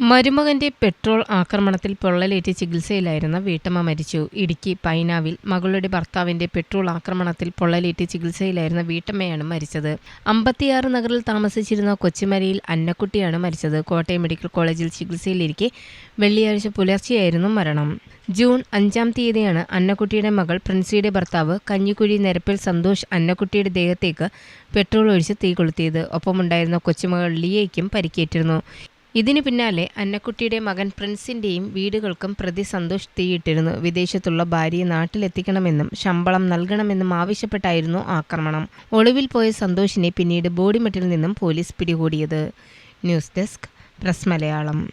മരുമകന്റെ petrol ആക്രമണത്തിൽ പൊള്ളലേറ്റ് ചികിത്സയിലായിരുന്ന വീട്ടമ്മ മരിച്ചു. ഇടുക്കി പൈനാവിൽ മകളുടെ ഭർത്താവിന്റെ പെട്രോൾ ആക്രമണത്തിൽ പൊള്ളലേറ്റ് ചികിത്സയിലായിരുന്ന വീട്ടമ്മയാണ് മരിച്ചത്. അമ്പത്തിയാറ് നഗറിൽ താമസിച്ചിരുന്ന കൊച്ചിമരയിൽ അന്നക്കുട്ടിയാണ് മരിച്ചത്. കോട്ടയം മെഡിക്കൽ കോളേജിൽ ചികിത്സയിലിരിക്കെ വെള്ളിയാഴ്ച പുലർച്ചെയായിരുന്നു മരണം. ജൂൺ അഞ്ചാം തീയതിയാണ് അന്നക്കുട്ടിയുടെ മകൾ പ്രിൻസിയുടെ ഭർത്താവ് കഞ്ഞിക്കുഴി നിരപ്പിൽ സന്തോഷ് അന്നക്കുട്ടിയുടെ ദേഹത്തേക്ക് പെട്രോൾ ഒഴിച്ച് തീ കൊളുത്തിയത് ഒപ്പമുണ്ടായിരുന്ന കൊച്ചുമകൾ ലിയയ്ക്കും പരിക്കേറ്റിരുന്നു. ഇതിനു പിന്നാലെ അന്നക്കുട്ടിയുടെ മകൻ പ്രിൻസിന്റെയും വീടുകൾക്കും പ്രതി സന്തോഷ് തീയിട്ടിരുന്നു. വിദേശത്തുള്ള ഭാര്യയെ നാട്ടിലെത്തിക്കണമെന്നും ശമ്പളം നൽകണമെന്നും ആവശ്യപ്പെട്ടായിരുന്നു ആക്രമണം. ഒളിവിൽ പോയ സന്തോഷിനെ പിന്നീട് ബോഡിമെട്ടിൽ നിന്നും പോലീസ് പിടികൂടിയത്. News desk press Malayalam.